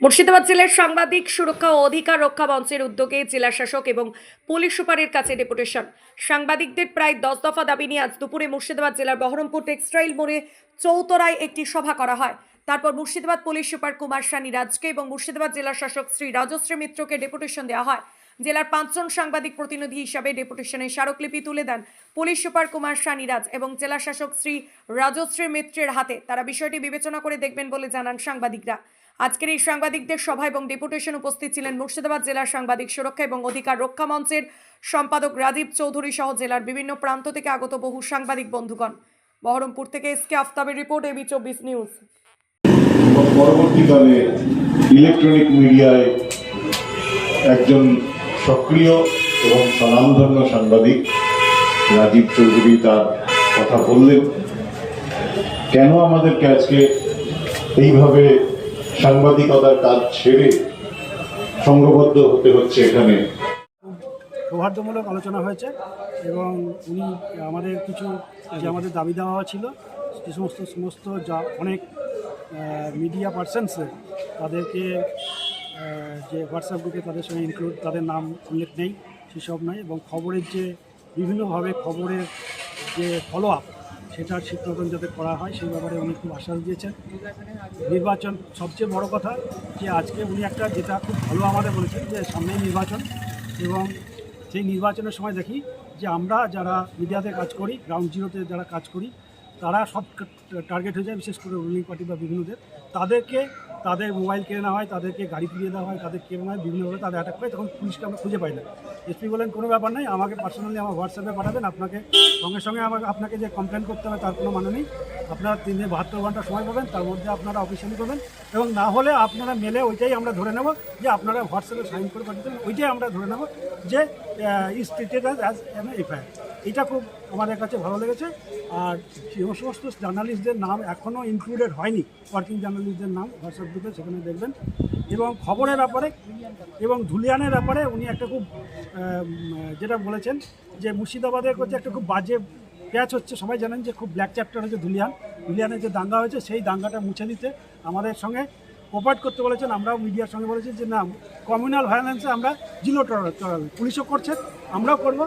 মুর্শিদাবাদ জেলার সাংবাদিক, সুরক্ষা ও অধিকার রক্ষা মঞ্চের উদ্যোগে জেলা শাসক এবং পুলিশ সুপারের কাছে ডেপুটেশন। সাংবাদিকদের প্রায় দশ দফা দাবি নিয়ে আজ দুপুরে মুর্শিদাবাদ জেলার বহরমপুর টেক্সটাইল মোড়ে চৌতরায় একটি সভা করা হয়। তারপর মুর্শিদাবাদ পুলিশ সুপার কুমার সানি রাজকে এবং মুর্শিদাবাদ জেলা শাসক শ্রী রাজশ্রী মিত্রকে ডেপুটেশন দেওয়া হয়। জেলার পাঁচজন সাংবাদিক প্রতিনিধি হিসাবে ডেপুটেশনের স্মারকলিপি তুলে দেন পুলিশ সুপার কুমার সানিরাজ এবং জেলা শাসক শ্রী রাজশ্রী মিত্রের হাতে। তারা বিষয়টি বিবেচনা করে দেখবেন বলে জানান সাংবাদিকরা। আজকের এই সাংবাদিকদের সভা এবং ডেপুটেশন উপস্থিত ছিলেন মুর্শিদাবাদ জেলার সাংবাদিক সুরক্ষা এবং অধিকার রক্ষা মঞ্চের সম্পাদক রাজীব চৌধুরী সহ জেলার বিভিন্ন প্রান্ত থেকে আগত বহু সাংবাদিক বন্ধুগণ। বহরমপুর থেকে এস কে আফতাবের রিপোর্ট এবি চব্বিশ নিউজ। পরবর্তীকালে ইলেকট্রনিক মিডিয়ায় একজন সক্রিয় এবং স্বনামধন্য সাংবাদিক রাজীব চৌধুরী তার কথা বললেন, কেন আমাদেরকে আজকে এইভাবে সাংবাদিকতার কাজ ছেড়ে সংঘবদ্ধ হতে হচ্ছে এখানে। সৌহার্দ্যমূলক আলোচনা হয়েছে এবং উনি আমাদের কিছু যে আমাদের দাবি দেওয়া ছিল, যে সমস্ত সমস্ত যা অনেক মিডিয়া পার্সনসে তাদেরকে যে হোয়াটসঅ্যাপ গ্রুপে তাদের সঙ্গে ইনক্লুড তাদের নাম উল্লেখ নেই, সেসব নয় এবং খবরের যে বিভিন্নভাবে খবরের যে ফলো আপ সেটার মতন যাতে করা হয়, সেই ব্যাপারে উনি খুব আশ্বাস দিয়েছেন। নির্বাচন সবচেয়ে বড় কথা যে আজকে উনি একটা যেটা খুব ভালো আমাদের বলেছেন যে সামনেই নির্বাচন এবং সেই নির্বাচনের সময় দেখি যে আমরা যারা মিডিয়াতে কাজ করি, গ্রাউন্ড জিরোতে যারা কাজ করি, তারা সব টার্গেট হয়ে যায়, বিশেষ করে রুলিং পার্টি বা বিভিন্নদের। তাদেরকে তাদের মোবাইল কেড়ে নেওয়া হয়, তাদেরকে গাড়ি ফিরিয়ে দেওয়া হয়, তাদের নেওয়া হয়, বিভিন্নভাবে তাদের অ্যাটাক করে, তখন পুলিশকে আমরা খুঁজে পাই না। এসপি বলেন কোনো ব্যাপার নেই আমাকে পার্সোনালি আমার হোয়াটসঅ্যাপে পাঠাবেন, আপনাকে সঙ্গে সঙ্গে আমাকে আপনাকে যে কমপ্লেন করতে হবে তার কোনো মানে নেই। আপনারা তিন বাহাত্তর ঘণ্টা সময় পাবেন, তার মধ্যে আপনারা অফিসিয়ালি করবেন এবং না হলে আপনারা মেলে ওইটাই আমরা ধরে নেব যে আপনারা হোয়াটসঅ্যাপে সাইন করে পাঠিয়ে দেবেন, ওইটাই আমরা ধরে নেব যে is treated as an FIR এটা খুব আমাদের কাছে ভালো লেগেছে। আর যে সমস্ত জার্নালিস্টদের নাম এখনও ইনক্লুডেড হয়নি। ওয়ার্কিং জার্নালিস্টদের নাম হোয়াটসঅ্যাপ গ্রুপে সেখানে দেখবেন। এবং খবরের ব্যাপারে এবং ধুলিয়ানের ব্যাপারে উনি একটা খুব যেটা বলেছেন যে মুর্শিদাবাদের করছে একটা খুব বাজে প্যাচ হচ্ছে। সবাই জানেন যে খুব ব্ল্যাক চ্যাপ্টার হয়েছে ধুলিয়ান। ধুলিয়ানের যে দাঙ্গা হয়েছে, সেই দাঙ্গাটা মুছে দিতে আমাদের সঙ্গে কোপারেট করতে বলেছেন। আমরাও মিডিয়ার সঙ্গে বলেছি যে না কমিউনাল ভায়োলেন্সে আমরা জিরো টলারেন্স পুলিশও করছে, আমরাও করব।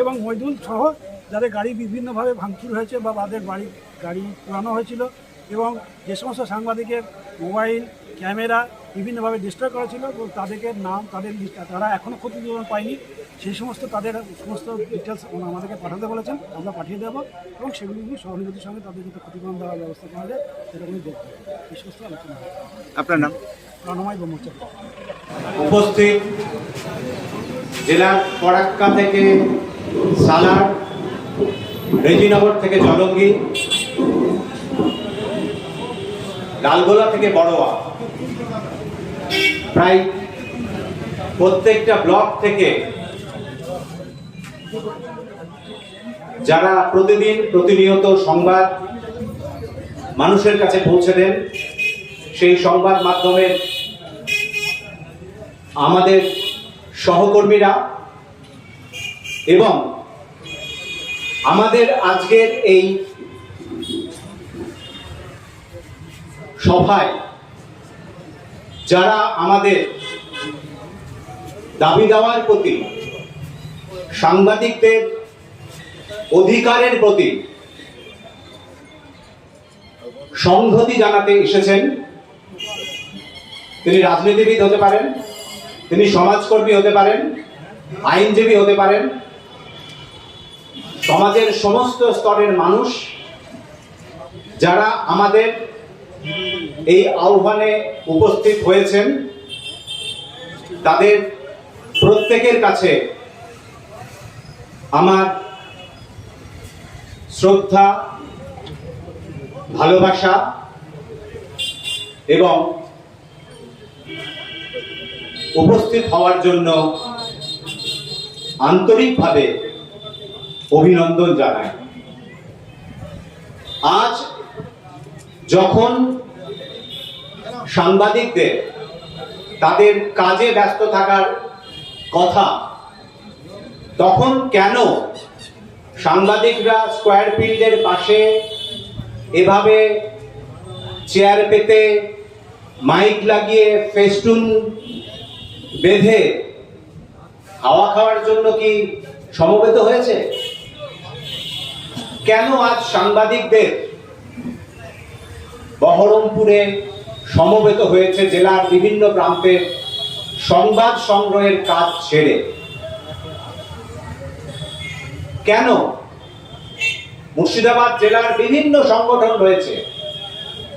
এবং মইদুল সহ যাদের গাড়ি বিভিন্নভাবে ভাঙচুর হয়েছে বা তাদের বাড়ি গাড়ি পোড়ানো হয়েছিল এবং যে সমস্ত সাংবাদিকের মোবাইল ক্যামেরা বিভিন্নভাবে ডিস্ট্রয় করা ছিল এবং তাদেরকে নাম তাদের লিস্ট তারা এখনও ক্ষতিপূরণ পায়নি। সেই সমস্ত তাদের সমস্ত ডিটেলস আমাদেরকে পাঠাতে বলেছেন আমরা পাঠিয়ে দেবো এবং সেগুলি নিয়ে সহানুভূতির সঙ্গে তাদের যাতে ক্ষতিপূরণ দেওয়ার ব্যবস্থা করা যায় সেটা উনি দেখবেন। এই সমস্ত আলোচনা আপনার নাম? প্রণময় ব্রহ্মচারী। উপস্থিত জেলার ফরাক্কা থেকে সালার রেজিনগর থেকে জলঙ্গি, লালগোলা থেকে বড়োয়া। প্রায় প্রত্যেকটা ব্লক থেকে যারা প্রতিদিন প্রতিনিয়ত সংবাদ মানুষের কাছে পৌঁছে দেন, সেই সংবাদ মাধ্যমে আমাদের সহকর্মীরা এবং আমাদের আজকের এই সভায় যারা আমাদের দাবি দেওয়ার প্রতি, সাংবাদিকদের অধিকারের প্রতি সংহতি জানাতে এসেছেন। তিনি রাজনীতিবিদ হতে পারেন, তিনি সমাজকর্মী হতে পারেন, আইনজীবী হতে পারেন সমাজের সমস্ত স্তরের মানুষ যারা আমাদের এই আহ্বানে উপস্থিত হয়েছেন, তাদের প্রত্যেকের কাছে আমার শ্রদ্ধা, ভালোবাসা এবং উপস্থিত হওয়ার জন্য আন্তরিকভাবে অভিনন্দন জানাই। আজ যখন সাংবাদিকদের তাদের কাজে ব্যস্ত থাকার কথা, তখন কেন সাংবাদিকরা স্কোয়ার ফিল্ডের পাশে এভাবে চেয়ার পেতে মাইক লাগিয়ে ফেস্টুন বেঁধে হাওয়া খাওয়ার জন্য কি সমবেত হয়েছে? কেন আজ সাংবাদিকদের বহরমপুরে সমবেত হয়েছে জেলার বিভিন্ন প্রান্তে সংবাদ সংগ্রহের কাজ ছেড়ে? কেন মুর্শিদাবাদ জেলার বিভিন্ন সংগঠন রয়েছে?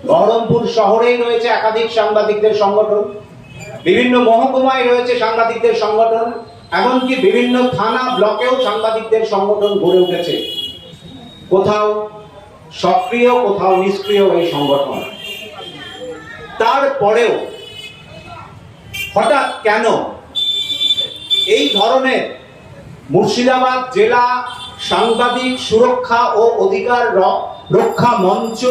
বহরমপুর শহরেই রয়েছে একাধিক সাংবাদিকদের সংগঠন, বিভিন্ন মহকুমায় রয়েছে সাংবাদিকদের সংগঠন, এমনকি বিভিন্ন থানা ব্লকেও সাংবাদিকদের সংগঠন গড়ে উঠেছে। কোথাও সক্রিয়, কোথাও নিষ্ক্রিয় এই সংগঠন। তারপরেও হঠাৎ কেন এই ধরনের মুর্শিদাবাদ জেলা সাংবাদিক সুরক্ষা ও অধিকার রক্ষা মঞ্চ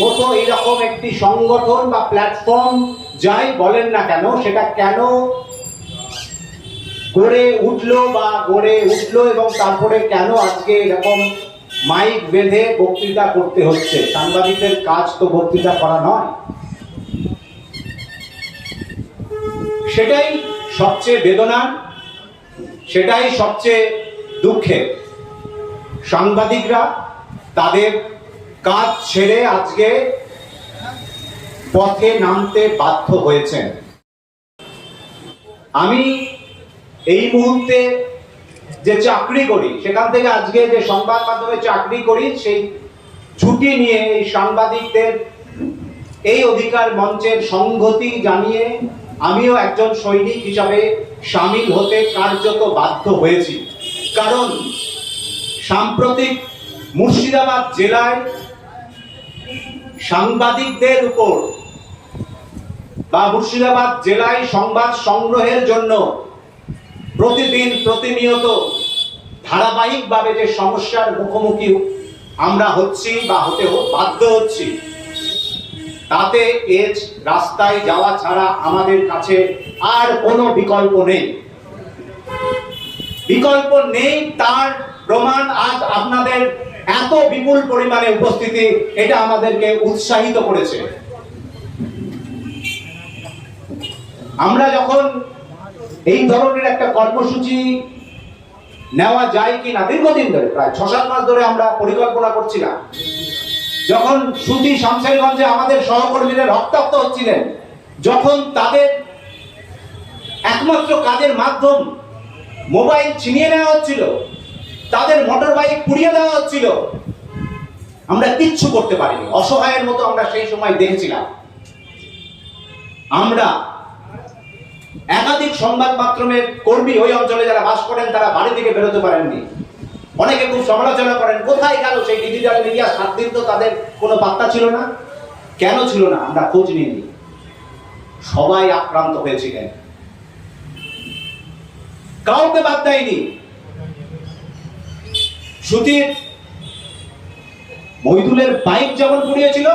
মতো এরকম একটি সংগঠন বা প্ল্যাটফর্ম যাই বলেন না কেন, সেটা কেন গড়ে উঠল বা গড়ে উঠল এবং তারপরে কেন আজকে এরকম মাইক বেঁধে বক্তৃতা করতে হচ্ছে। সাংবাদিকদের কাজ তো বক্তৃতা করা নয়। সেটাই সবচেয়ে বেদনা, সেটাই সবচেয়ে দুঃখে। সাংবাদিকরা তাদের কাজ ছেড়ে আজকে পথে নামতে বাধ্য হয়েছেন। আমি এই মুহূর্তে যে চাকরি করি, সেখান থেকে আজকে যে সংবাদ মাধ্যমে চাকরি করি, সেই ছুটি নিয়ে এই সাংবাদিকদের এই অধিকার মঞ্চের সংহতি জানিয়ে আমিও একজন সৈনিক হিসাবে সামিল হতে কার্যত বাধ্য হয়েছি। কারণ সাম্প্রতিক মুর্শিদাবাদ জেলায় সাংবাদিকদের উপর বা মুর্শিদাবাদ জেলায় সংবাদ সংগ্রহের জন্য প্রতিদিন প্রতিনিয়ত ধারাবাহিকভাবে যে সমস্যার মুখোমুখি আমরা হচ্ছি বা হতে বাধ্য হচ্ছি, তাতে এজ রাস্তায় যাওয়া ছাড়া আমাদের কাছে আর কোনো বিকল্প নেই। বিকল্প নেই, তার প্রমাণ আজ আপনাদের এত বিপুল পরিমাণে উপস্থিতি, এটা আমাদেরকে উৎসাহিত করেছে। আমরা যখন এই ধরনের একটা কর্মসূচি নেওয়া যায় কি না দীর্ঘদিন ধরে, প্রায় ছ সাত মাস ধরে আমরা পরিকল্পনা করছিলাম। যখন সুতি শামশেরগঞ্জে আমাদের সহকর্মীরা রক্তাক্ত হচ্ছিলেন, যখন তাদের একমাত্র কাজের মাধ্যম মোবাইল ছিনিয়ে নেওয়া হচ্ছিল, তাদের মোটর বাইক পুড়িয়ে দেওয়া হচ্ছিল, আমরা কিচ্ছু করতে পারিনি। অসহায়ের মতো আমরা সেই সময় দেখেছিলাম। আমরা একাধিক সংবাদ মাধ্যমের কর্মী ওই অঞ্চলে যারা বাস করেন, তারা বাড়ি থেকে বেরোতে পারেননি। অনেকে খুব সমালোচনা করেন, কোথায় গেল সেই ডিজিটাল মিডিয়া সাত দিন তো তাদের কোনো বার্তা ছিল না। কেন ছিল না? আমরা খোঁজ নিইনি। সবাই আক্রান্ত হয়েছিলেন কাউকে বাদ দেয়নি। সুতির মহিদুলের বাইক যেমন পুড়িয়েছিল,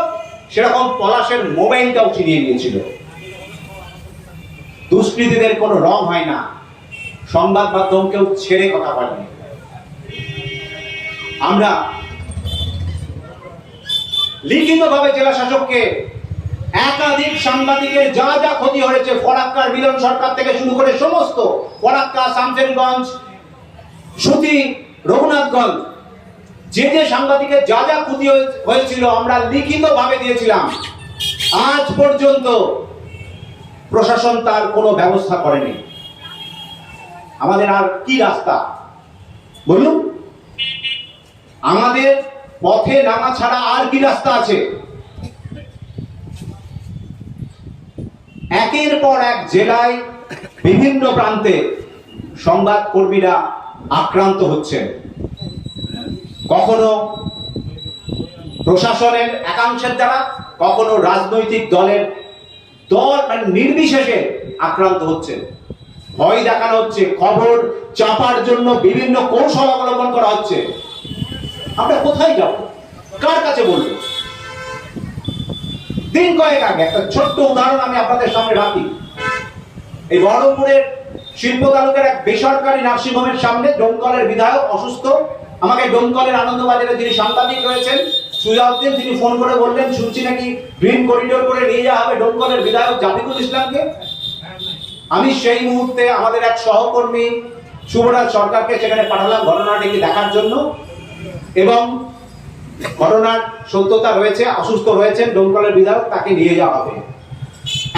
সেরকম পলাশের মোবাইলটাও ছিনিয়ে নিয়েছিল। দুষ্কৃতীদের কোনো রং হয় না। সংবাদ মাধ্যম কেউ ছেড়ে কথা বলেনি আমরা লিখিতভাবে জেলা শাসককে একাধিক সাংবাদিকের যা যা ক্ষতি হয়েছে, ফরাক্কার মিলন সরকার থেকে শুরু করে সমস্ত ফরাক্কা, শামসেরগঞ্জ, সুতি, রঘুনাথগঞ্জ, যে যে সাংবাদিকের যা যা ক্ষতি হয়ে- হয়েছিল আমরা লিখিতভাবে দিয়েছিলাম। আজ পর্যন্ত প্রশাসন তার কোনো ব্যবস্থা করেনি। আমাদের আর কি রাস্তা? বলুন আমাদের পথে নামা ছাড়া আর কি রাস্তা আছে? একের পর এক জেলায় বিভিন্ন প্রান্তে সংবাদ কর্মীরা আক্রান্ত হচ্ছেন। কখনো প্রশাসনের একাংশের দ্বারা, কখনো রাজনৈতিক দলের দল মানে নির্বিশেষে আক্রান্ত হচ্ছে। ভয় দেখানো হচ্ছে, খবর চাপার জন্য বিভিন্ন কৌশল অবলম্বন করা হচ্ছে। আমরা কোথায় যাব? কার কাছে বলব? দিন কয়েক আগে একটা ছোট্ট উদাহরণ আমি আপনাদের সামনে রাখি। এই বহরমপুরের শিল্প তালুকের এক বেসরকারি নার্সিংহোমের সামনে ডোমকলের বিধায়ক অসুস্থ। আমাকে ডোমকলের আনন্দবাজারে যিনি সাংবাদিক রয়েছেন। সুজাউদ্দিন তিনি ফোন করে বললেন, শুনছি নাকি গ্রিন করিডোর করে নিয়ে যাওয়া হবে ডোমকলের বিধায়ক জাফিকুল ইসলামকে? আমি সেই মুহূর্তে আমাদের এক সহকর্মী শুভরাজ সরকারকে সেখানে পাঠালাম ঘটনাটিকে দেখার জন্য। এবং ঘটনার সত্যতা রয়েছে, অসুস্থ রয়েছেন ডোমকলের বিধায়ক, তাকে নিয়ে যাওয়া হবে।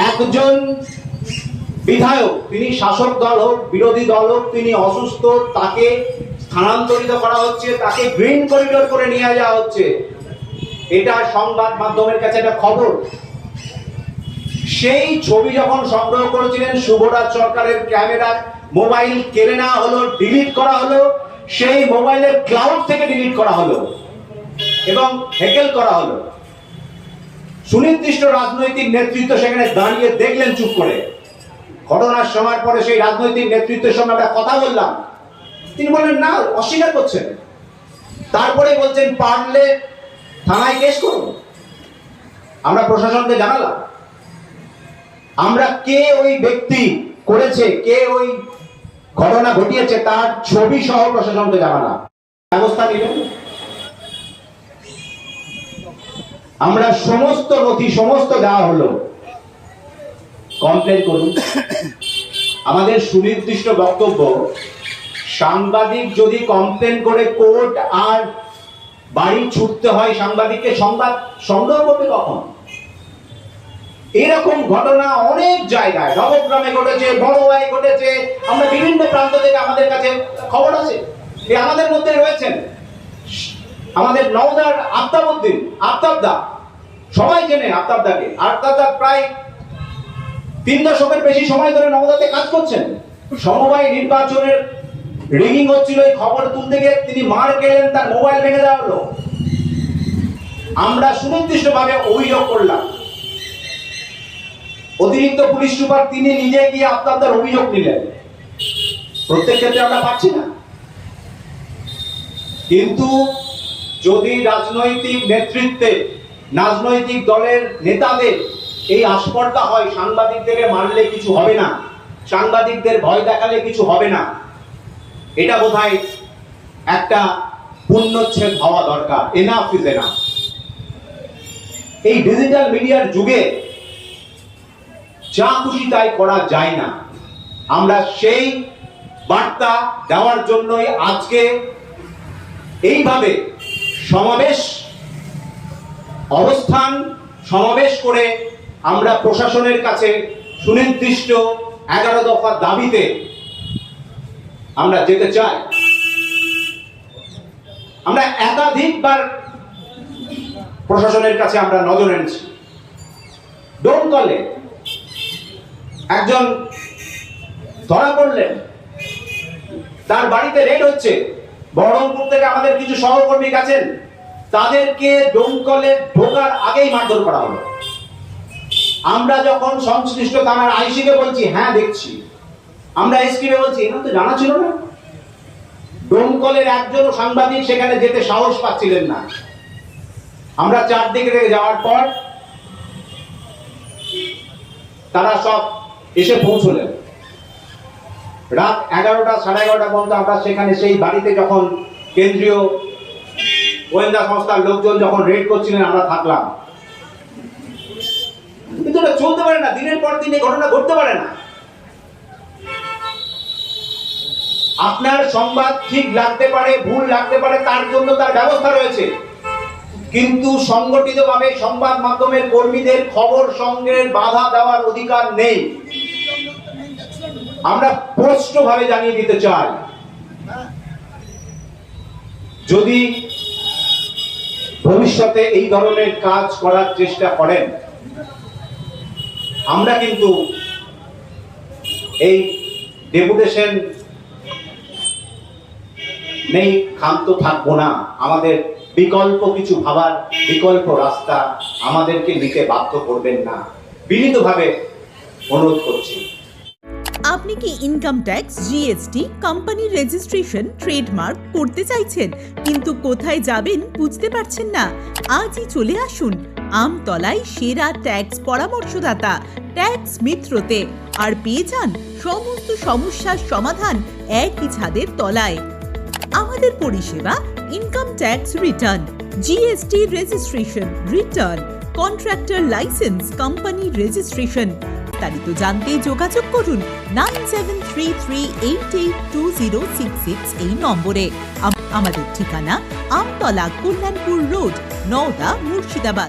একজন বিধায়ক, তিনি শাসক দল হোক, বিরোধী দল হোক, তিনি অসুস্থ, তাকে স্থানান্তরিত করা হচ্ছে, তাকে গ্রিন করিডোর করে নিয়ে যাওয়া হচ্ছে। এটা সংবাদ মাধ্যমের কাছে একটা খবর। সেই ছবি যখন সংগ্রহ করেছিলেন শুভরাজ সরকারের ক্যামেরা, মোবাইল কেড়ে নেওয়া হলো ডিলিট করা হলো, সেই মোবাইলের ক্লাউড থেকে ডিলিট করা হলো এবং হেকেল করা হলো। সুনির্দিষ্ট রাজনৈতিক নেতৃত্ব সেখানে দাঁড়িয়ে দেখলেন চুপ করে। ঘটনার সময় পরে সেই রাজনৈতিক নেতৃত্বের সঙ্গে আমরা কথা বললাম। তিনি বললেন, না, অস্বীকার করছেন। তারপরে বলছেন, পারলে থানায় কেস করুন আমরা প্রশাসনকে জানালাম। আমরা কে ওই ব্যক্তি করেছে, কে ওই ঘটনা ঘটিয়েছে, তার ছবি সহ প্রশাসনকে জানালাম। ব্যবস্থা নিলেন? আমরা সমস্ত নথি, সমস্ত দেওয়া হলো। কমপ্লেন করুন। আমাদের সুনির্দিষ্ট বক্তব্য, সাংবাদিক যদি কমপ্লেন করে কোর্ট আর বাড়ি ছুটতে হয় সাংবাদিককে, সংবাদ সংগ্রহ করবে কখন? এরকম ঘটনা অনেক জায়গায়, নবগ্রামে ঘটেছে, বড়োয়ায় ঘটেছে, আমরা বিভিন্ন প্রান্ত থেকে আমাদের কাছে খবর আছে। এ আমাদের মধ্যে রয়েছেন আমাদের নওদার আফতাবউদ্দিন, আফতাবদা। সবাই জেনে আফতাবদাকে। আফতাবদা প্রায় তিন দশকের বেশি সময় ধরে নওদাতে কাজ করছেন। সমবায় নির্বাচনের রিগিং হচ্ছিল এই খবর তুলতে গিয়ে তিনি মার গেলেন তার মোবাইল ভেঙে দেওয়া হলো। আমরা সুনির্দিষ্টভাবে অভিযোগ করলাম। অতিরিক্ত পুলিশ সুপার তিনি নিজে গিয়ে আপনাদের অভিযোগ নিলেন। প্রত্যেক ক্ষেত্রে আমরা পাচ্ছি না। কিন্তু যদি রাজনৈতিক নেতৃত্বে, রাজনৈতিক দলের নেতাদের এই আস্পর্ধা হয় সাংবাদিকদের মারলে কিছু হবে না, সাংবাদিকদের ভয় দেখালে কিছু হবে না এটা বোধহয় একটা পুণ্যচ্ছেদ হওয়া দরকার। এনাফ ইজ এনাফ এই ডিজিটাল মিডিয়ার যুগে যা খুশি তাই করা যায় না। আমরা সেই বার্তা দেওয়ার জন্যই আজকে এইভাবে সমাবেশ, অবস্থান সমাবেশ করে আমরা প্রশাসনের কাছে সুনির্দিষ্ট এগারো দফা দাবিতে আমরা যেতে চাই। আমরা একাধিকবার প্রশাসনের কাছে আমরা নজর এনেছি। ডোন কলে একজন ধরা পড়লেন। তার বাড়িতে রেড হচ্ছে। বহরমপুর থেকে আমাদের কিছু সহকর্মী গেছেন। তাদেরকে ডোমকলে ঢোকার আগেই মারধর করা হলো। আমরা যখন সংশ্লিষ্ট থানার আইসিকে বলছি হ্যাঁ দেখছি। আমরা এসপিকে বলছি এটা তো জানা ছিল না। ডোমকলের একজন সাংবাদিক সেখানে যেতে সাহস পাচ্ছিলেন না। আমরা চারদিকে থেকে যাওয়ার পর তারা সব এসে পৌঁছলেন। রাত এগারোটা, সাড়ে এগারোটা পর্যন্ত আমরা সেখানে সেই বাড়িতে যখন কেন্দ্রীয় গোয়েন্দা সংস্থার লোকজন যখন রেড করছিলেন, আমরা থাকলাম। কিন্তু চলতে পারে না। দিনের পর দিন ঘটনা ঘটতে পারে না। আপনার সংবাদ ঠিক লাগতে পারে, ভুল লাগতে পারে, তার জন্য তার ব্যবস্থা রয়েছে। কিন্তু সংগঠিতভাবে সংবাদ মাধ্যমের কর্মীদের খবর সংগ্রহের বাধা দেওয়ার অধিকার নেই। আমরা স্পষ্টভাবে জানিয়ে দিতে চাই, যদি ভবিষ্যতে এই ধরনের কাজ করার চেষ্টা করেন, আমরা কিন্তু এই ডেপুটেশন নেই, ক্ষান্ত থাকব না। আমাদের বিকল্প কিছু ভাবার বিকল্প রাস্তা আমাদেরকে নিতে বাধ্য করবেন না। বিনীতভাবে অনুরোধ করছি। আপনি কি ইনকাম ট্যাক্স জিএসটি কোম্পানির রেজিস্ট্রেশন ট্রেডমার্ক করতে চাইছেন, কিন্তু কোথায় যাবেন বুঝতে পারছেন না? আজই চলে আসুন আমতলায় সেরা ট্যাক্স পরামর্শদাতা ট্যাক্স মিত্রতে, আর পেয়ে যান সমস্ত সমস্যার সমাধান একই ছাদের তলায়। আমাদের পরিষেবা income tax return GST registration return contractor licence company registration বিস্তারিত জানতে যোগাযোগ করুন nine seven three three eight eight two zero six six এই নম্বরে। আম- আমাদের ঠিকানা আমতলা কল্যাণপুর রোড, নওদা, মুর্শিদাবাদ।